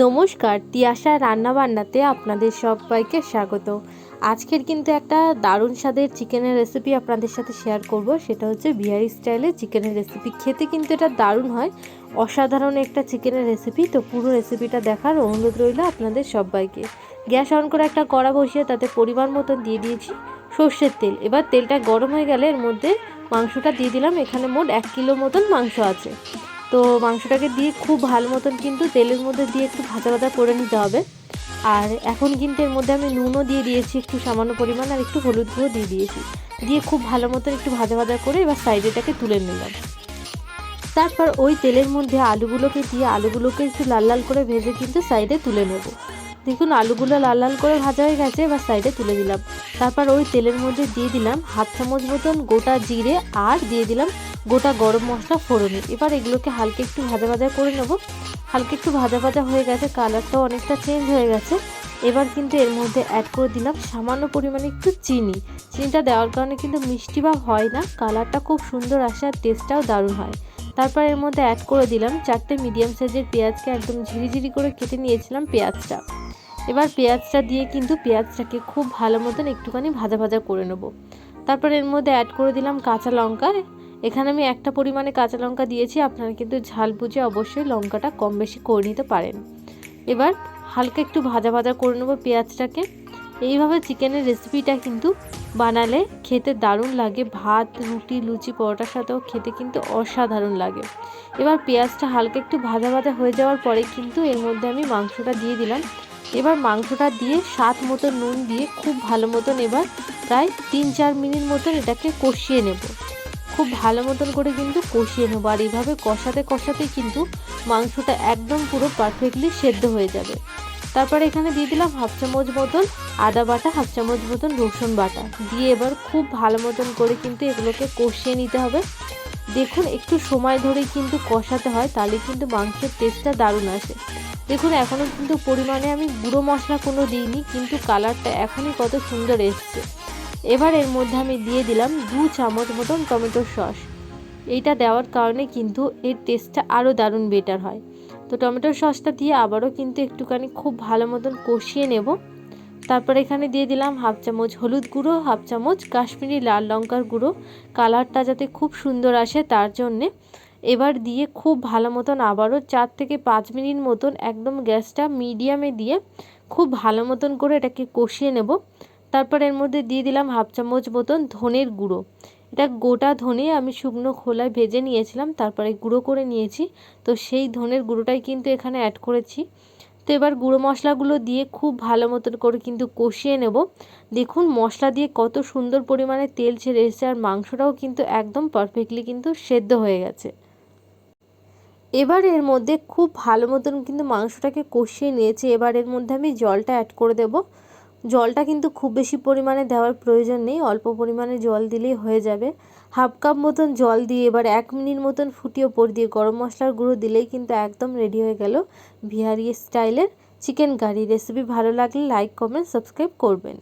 নমস্কার, তিয়াশা রান্নাবান্নাতে আপনাদের সবাইকে স্বাগত। আজকের কিন্তু একটা দারুণ স্বাদের চিকেনের রেসিপি আপনাদের সাথে শেয়ার করব, সেটা হচ্ছে বিহারি স্টাইলে চিকেনের রেসিপি খেতে কিন্তু এটা দারুণ হয়, অসাধারণ একটা চিকেনের রেসিপি তো পুরো রেসিপিটা দেখার অনুরোধ রইল আপনাদের সবাইকে। গ্যাস অন করে একটা কড়া বসিয়ে তাতে পরিমাণ মতন দিয়ে দিয়েছি সর্ষের তেল। এবার তেলটা গরম হয়ে গেলে এর মধ্যে মাংসটা দিয়ে দিলাম। এখানে মোট এক কিলো মতন মাংস আছে। তো মাংসটাকে দিয়ে খুব ভালো মতন কিন্তু তেলের মধ্যে দিয়ে একটু ভাজা ভাজা করে নিতে হবে। আর এখন কিন্তু এর মধ্যে আমি নুনও দিয়ে দিয়েছি, একটু সামান্য পরিমাণ, আর একটু হলুদ গুঁড়ো দিয়ে দিয়েছি। দিয়ে খুব ভালো মতন একটু ভাজা ভাজা করে এবার সাইডেটাকে তুলে নিলাম। তারপর ওই তেলের মধ্যে আলুগুলোকে দিয়ে, আলুগুলোকে একটু লাল লাল করে ভেজে কিন্তু সাইডে তুলে নেব। দেখুন, আলুগুলো লাল লাল করে ভাজা হয়ে গেছে, এবার সাইডে তুলে দিলাম তারপর ওই তেলের মধ্যে দিয়ে দিলাম হাফ চামচ মতন গোটা জিরে, আর দিয়ে দিলাম গোটা গরম মশলা ফোড়নে। এবার এগুলোকে হালকা একটু ভাজা ভাজা করে নেব। হালকা একটু ভাজা ভাজা হয়ে গেছে, কালারটাও অনেকটা চেঞ্জ হয়ে গেছে। এবার কিন্তু এর মধ্যে অ্যাড করে দিলাম সামান্য পরিমাণে একটু চিনি। চিনিটা দেওয়ার কারণে কিন্তু মিষ্টি ভাব হয় না, কালারটা খুব সুন্দর আসে আর টেস্টটাও দারুণ হয়। তারপর এর মধ্যে অ্যাড করে দিলাম চারটে মিডিয়াম সাইজের পেঁয়াজকে একদম ঝিরিঝিরি করে কেটে নিয়েছিলাম পেঁয়াজটা। এবার পেঁয়াজটা দিয়ে কিন্তু পেঁয়াজটাকে খুব ভালো মতন একটুখানি ভাজা ভাজা করে নেব। তারপর এর মধ্যে অ্যাড করে দিলাম কাঁচা লঙ্কা। এখানে আমি একটা পরিমাণে কাঁচা লঙ্কা দিয়েছি, আপনারা কিন্তু ঝাল বুঝে অবশ্যই লঙ্কাটা কম বেশি করে নিতে পারেন। এবার হালকা একটু ভাজা ভাজা করে নেব পেঁয়াজটাকে। এইভাবে চিকেনের রেসিপিটা কিন্তু বানালে খেতে দারুণ লাগে, ভাত, রুটি, লুচি, পরোটার সাথেও খেতে কিন্তু অসাধারণ লাগে। এবার পেঁয়াজটা হালকা একটু ভাজা ভাজা হয়ে যাওয়ার পরে কিন্তু এর মধ্যে আমি মাংসটা দিয়ে দিলাম। এবার মাংসটা দিয়ে স্বাদ মতো নুন দিয়ে খুব ভালো মতন এবার প্রায় তিন চার মিনিট মতন এটাকে কষিয়ে নেব। খুব ভালো মতন করে কিন্তু কষিয়ে নেব। আর এইভাবে কষাতে কষাতে কিন্তু মাংসটা একদম পুরো পারফেক্টলি সেদ্ধ হয়ে যাবে। তারপর এখানে দিয়ে দিলাম হাফ চামচ মতন আদা বাটা, হাফ চামচ মতন রসুন বাটা। দিয়ে এবার খুব ভালো মতন করে কিন্তু এগুলোকে কষিয়ে নিতে হবে। দেখুন, একটু সময় ধরেই কিন্তু কষাতে হয়, তাহলে কিন্তু মাংসের টেস্টটা দারুণ আসে। দেখুন এখনও কিন্তু পরিমাণে আমি গুঁড়ো মশলা কোনো দিইনি, কিন্তু কালারটা এখনই কত সুন্দর এসছে। এবার এর মধ্যে আমি দিয়ে দিলাম দু চামচ মতন টমেটোর সস। এইটা দেওয়ার কারণে কিন্তু এর টেস্টটা আরও দারুণ বেটার হয়। তো টমেটোর সসটা দিয়ে আবারও কিন্তু একটুখানি খুব ভালো মতন কষিয়ে নেব। তারপর এখানে দিয়ে দিলাম হাফ চামচ হলুদ গুঁড়ো, হাফ চামচ কাশ্মীরি লাল লঙ্কার গুঁড়ো। কালারটা যাতে খুব সুন্দর আসে তার জন্যে। এবার দিয়ে খুব ভালো মতন আবারও চার থেকে পাঁচ মিনিট মতন একদম গ্যাসটা মিডিয়ামে দিয়ে খুব ভালো মতন করে এটাকে কষিয়ে নেব। তারপর এর মধ্যে দিয়ে দিলাম হাফ চামচ মতন ধনের গুঁড়ো। এটা গোটা ধনে আমি শুকনো খোলায় ভেজে নিয়েছিলাম, তারপরে গুঁড়ো করে নিয়েছি। তো সেই ধনের গুঁড়োটাই কিন্তু এখানে অ্যাড করেছি। তো এবার গুঁড়ো মশলাগুলো দিয়ে খুব ভালো মতন করে কিন্তু কষিয়ে নেব। দেখুন মশলা দিয়ে কত সুন্দর পরিমাণে তেল ছেড়ে এসেছে আর মাংসটাও কিন্তু একদম পারফেক্টলি কিন্তু সেদ্ধ হয়ে গেছে। এবার এর মধ্যে খুব ভালো মতন কিন্তু মাংসটাকে কষিয়ে নিয়েছি। এবার এর মধ্যে আমি জলটা অ্যাড করে দেব। জলটা কিন্তু খুব বেশি পরিমাণে দেওয়ার প্রয়োজন নেই, অল্প পরিমাণে জল দিলেই হয়ে যাবে। হাফ কাপ মতন জল দিয়ে এবার এক মিনিট মতন ফুটিয়ে ওপর দিয়ে গরম মশলার গুঁড়ো দিলেই কিন্তু একদম রেডি হয়ে গেল বিহারি স্টাইলের চিকেন কারি রেসিপি ভালো লাগলে লাইক কমেন্ট সাবস্ক্রাইব করবেন।